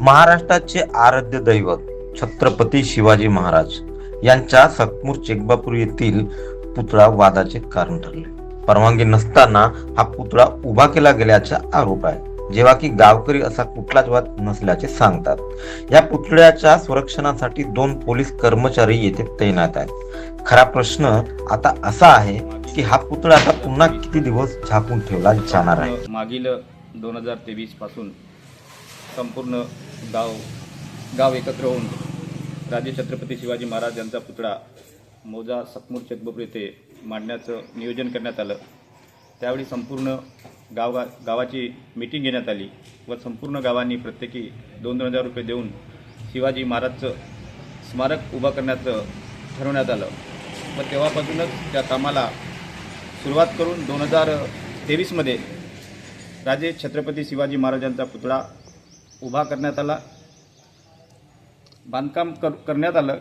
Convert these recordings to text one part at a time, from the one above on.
महाराष्ट्राचे आराध्य दैवत छत्रपती शिवाजी महाराज यांच्या सकमूर चेकबापूर येथील पुतळा वादाचे कारण ठरले. परवानगी नसताना हा पुतळा उभा केला गेल्याचा आरोप आहे. जेव्हा की गावकरी असा कुठलाच वाद नसल्याचे सांगतात. या पुतळ्याच्या संरक्षणासाठी दोन पोलीस कर्मचारी येथे तैनात आहेत. खरा प्रश्न आता असा आहे की हा पुतळा आता पुन्हा किती दिवस झाकून ठेवला जाणार आहे? मागील दोन हजार तेवीसपासून संपूर्ण गाव गाव एकत्र होऊन राजे छत्रपती शिवाजी महाराज यांचा पुतळा मोजा सकमूर चकबपूर येथे मांडण्याचं नियोजन करण्यात आलं. त्यावेळी संपूर्ण गाव गावाची मिटिंग घेण्यात आली व संपूर्ण गावांनी प्रत्येकी दोन दोन हजार रुपये देऊन शिवाजी महाराजचं स्मारक उभं करण्याचं ठरवण्यात आलं. व तेव्हापासूनच त्या कामाला सुरुवात करून दोन हजार तेवीसमध्ये राजे छत्रपती शिवाजी महाराजांचा पुतळा उभा करण्यात आला. बांधकाम कर करण्यात आलं.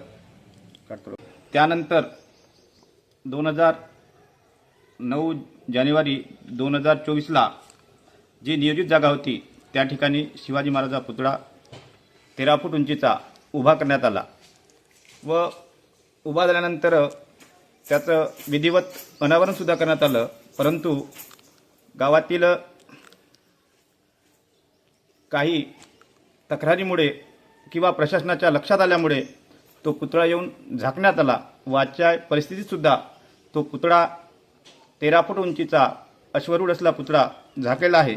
त्यानंतर दोन हजार नऊ जानेवारी दोन हजार चोवीसला जी नियोजित जागा होती त्या ठिकाणी शिवाजी महाराजा पुतळा तेरा फूट उंचीचा उभा करण्यात आला व उभा झाल्यानंतर त्याचं विधिवत अनावरणसुद्धा करण्यात आलं. परंतु गावातील काही तक्रारीमुळे किंवा प्रशासनाच्या लक्षात आल्यामुळे तो पुतळा येऊन झाकण्यात आला. व आजच्या परिस्थितीतसुद्धा तो पुतळा तेरा फूट उंचीचा अश्वरूढ असला पुतळा झाकेला आहे.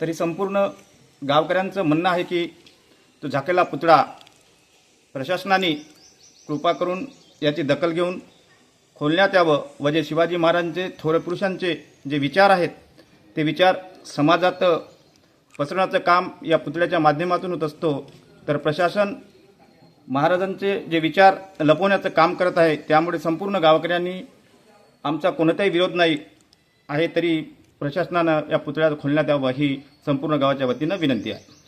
तरी संपूर्ण गावकऱ्यांचं म्हणणं आहे की तो झाकेला पुतळा प्रशासनाने कृपा करून याची दखल घेऊन खोलण्यात यावं. व जे शिवाजी महाराजांचे थोर पुरुषांचे जे विचार आहेत ते विचार समाजात पसरवण्याचं काम या पुतळ्याच्या माध्यमातून होत असतो. तर प्रशासन महाराजांचे जे विचार लपवण्याचं काम करत आहे त्यामुळे संपूर्ण गावकऱ्यांनी आमचा कोणताही विरोध नाही आहे तरी प्रशासनानं या पुतळ्यात खोलण्यात यावं ही संपूर्ण गावाच्या वतीनं विनंती आहे.